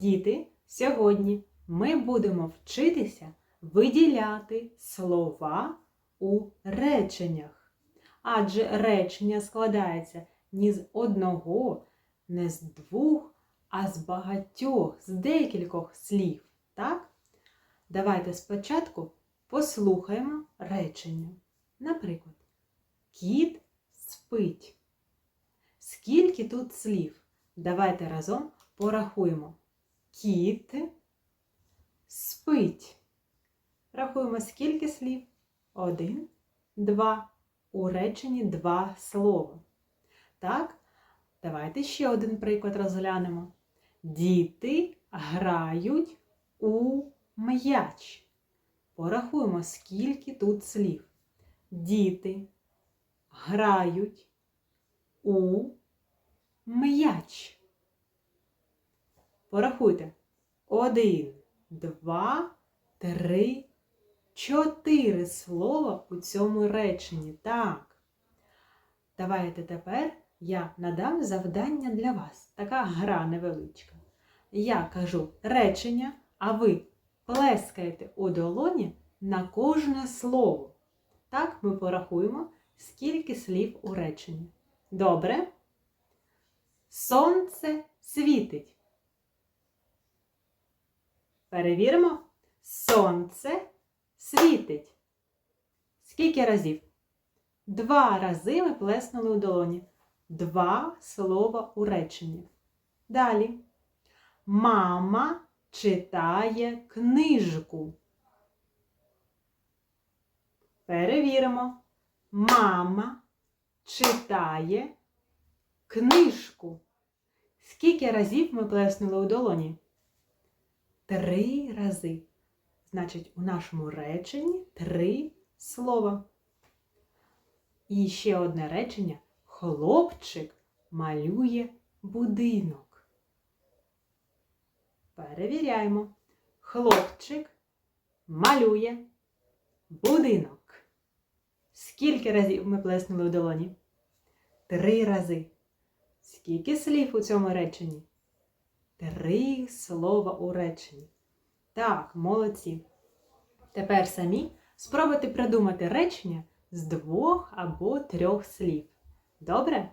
Діти, сьогодні ми будемо вчитися виділяти слова у реченнях. Адже речення складається не з одного, не з двох, а з багатьох, з декількох слів. Так? Давайте спочатку послухаємо речення. Наприклад, кіт спить. Скільки тут слів? Давайте разом порахуємо. Кіт спить. Рахуємо, скільки слів? Один, два. У реченні два слова. Так, давайте ще один приклад розглянемо. Діти грають у м'яч. Порахуємо, скільки тут слів. Діти грають у м'яч. Порахуйте. Один, два, три, чотири слова у цьому реченні. Так. Давайте тепер я надам завдання для вас. Така гра невеличка. Я кажу речення, а ви плескаєте у долоні на кожне слово. Так ми порахуємо, скільки слів у реченні. Добре? Сонце світить. Перевіримо. Сонце світить. Скільки разів? Два рази ми плеснули у долоні. Два слова у реченні. Далі. Мама читає книжку. Перевіримо. Мама читає книжку. Скільки разів ми плеснули у долоні? Три рази. Значить, у нашому реченні три слова. І ще одне речення. Хлопчик малює будинок. Перевіряємо. Хлопчик малює будинок. Скільки разів ми плеснули у долоні? Три рази. Скільки слів у цьому реченні? Три слова у реченні. Так, молодці. Тепер самі спробуйте придумати речення з двох або трьох слів. Добре?